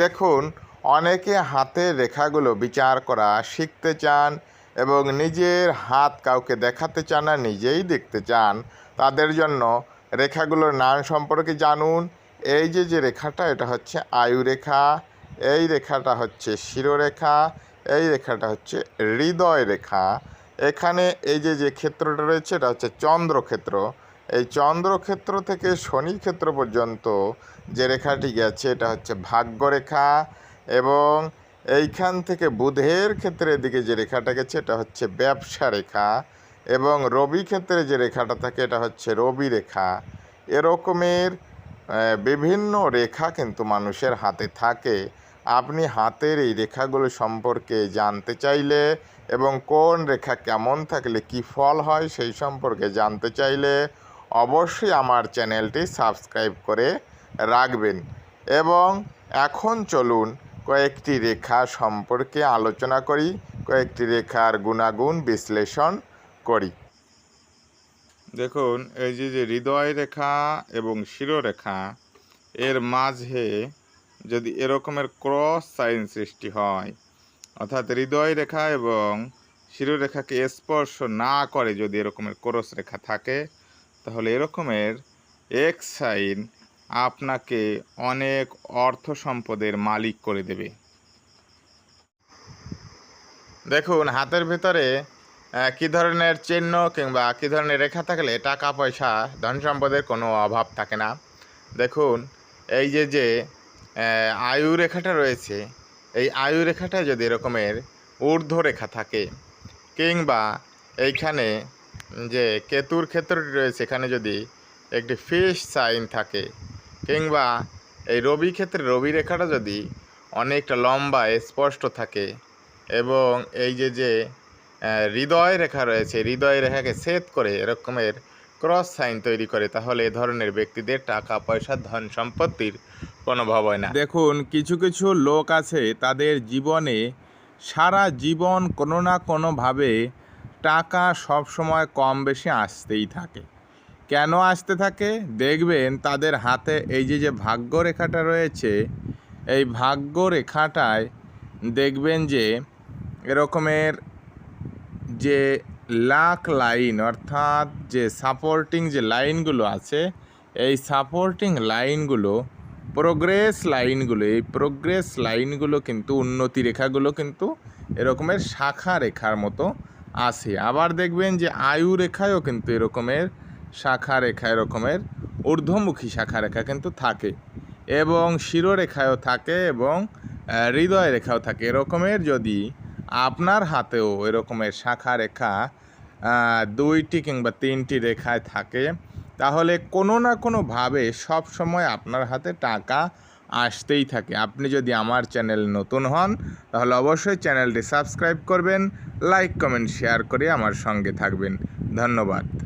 দেখুন, অনেকে হাতের রেখাগুলো বিচার করা শিখতে চান এবং নিজের হাত কাউকে দেখাতে চান না নিজেই দেখতে চান। তাদের জন্য রেখাগুলোর নাম সম্পর্কে জানুন। এই যে যে রেখাটা, এটা হচ্ছে আয়ু রেখা এই রেখাটা হচ্ছে শিরোরেখা, এই রেখাটা হচ্ছে হৃদয় রেখা এখানে এই যে যে ক্ষেত্রটা রয়েছে, এটা হচ্ছে চন্দ্রক্ষেত্র। এই চন্দ্রক্ষেত্র থেকে শনি ক্ষেত্র পর্যন্ত যে রেখাটি গেছে, এটা হচ্ছে ভাগ্যরেখা এবং এইখান থেকে বুধের ক্ষেত্রের দিকে যে রেখাটা গেছে, এটা হচ্ছে ব্যবসা রেখা এবং রবি ক্ষেত্রে যে রেখাটা থাকে, এটা হচ্ছে রবি রেখা। এরকমের বিভিন্ন রেখা কিন্তু মানুষের হাতে থাকে। আপনি হাতের এই রেখাগুলো সম্পর্কে জানতে চাইলে এবং কোন রেখা কেমন থাকলে কি ফল হয়, সেই সম্পর্কে জানতে চাইলে অবশ্যই আমার চ্যানেলটি সাবস্ক্রাইব করে রাখবেন। এবং এখন চলুন কয়েকটি রেখা সম্পর্কে আলোচনা করি, কয়েকটি রেখার গুণাগুণ বিশ্লেষণ করি। দেখুন, এই যে যে হৃদয় রেখা এবং শিরোরেখা, এর মাঝে যদি এরকমের ক্রস সাইন সৃষ্টি হয়, অর্থাৎ হৃদয় রেখা এবং শিরোরেখাকে স্পর্শ না করে যদি এরকমের ক্রস রেখা থাকে তাহলে এরকমের এক্স সাইন আপনাকে অনেক অর্থ সম্পদের মালিক করে দেবে। দেখুন, হাতের ভিতরে কী ধরনের চিহ্ন কিংবা কী ধরনের রেখা থাকলে টাকা, পয়সা, ধন সম্পদের কোনো অভাব থাকে না। দেখুন, এই যে যে আয়ু রেখাটা রয়েছে, এই আয়ু রেখাটা যদি এরকমের ঊর্ধ্ব রেখা থাকে, কিংবা এইখানে যে কেতুর ক্ষেত্রটি রয়েছে এখানে যদি একটি ফিশ সাইন থাকে, কিংবা এই রবি ক্ষেত্রে রবি রেখাটা যদি অনেকটা লম্বা, স্পষ্ট থাকে, এবং এই যে যে হৃদয় রেখা রয়েছে হৃদয় রেখাকে ছেদ করে এরকমের ক্রস সাইন তৈরি করে, তাহলে এ ধরনের ব্যক্তিদের টাকা, পয়সা, ধন সম্পত্তির কোনো অভাব হয় না। দেখুন, কিছু কিছু লোক আছে, তাদের জীবনে সারা জীবন কোনো না কোনোভাবে টাকা সব সময় কম বেশি আসতেই থাকে। কেন আসতে থাকে? দেখবেন তাদের হাতে এই যে যে ভাগ্য রেখাটা রয়েছে, এই ভাগ্য রেখাটায় দেখবেন যে, এরকমের যে লাক লাইন, অর্থাৎ যে সাপোর্টিং যে লাইনগুলো আছে, এই সাপোর্টিং লাইনগুলো, প্রোগ্রেস লাইনগুলো, এই প্রোগ্রেস লাইনগুলো কিন্তু উন্নতি রেখাগুলো কিন্তু এরকমের শাখা রেখার মতো আসে আবার দেখবেন যে আয়ু রেখায়ও কিন্তু এরকমের, শাখা রেখা এরকমের, ঊর্ধ্বমুখী শাখা রেখা কিন্তু থাকে এবং শিরোরেখায়ও থাকে এবং হৃদয় রেখাও থাকে। এরকমের যদি আপনার হাতেও এরকমের শাখা রেখা দুইটি কিংবা তিনটি রেখায় থাকে, তাহলে কোনো না কোনোভাবে সব সময় আপনার হাতে টাকা আসতেই থাকে। আপনি যদি আমার চ্যানেল নতুন হন, তাহলে অবশ্যই চ্যানেলটি সাবস্ক্রাইব করবেন, লাইক, কমেন্ট, শেয়ার করে আমার সঙ্গে থাকবেন। ধন্যবাদ।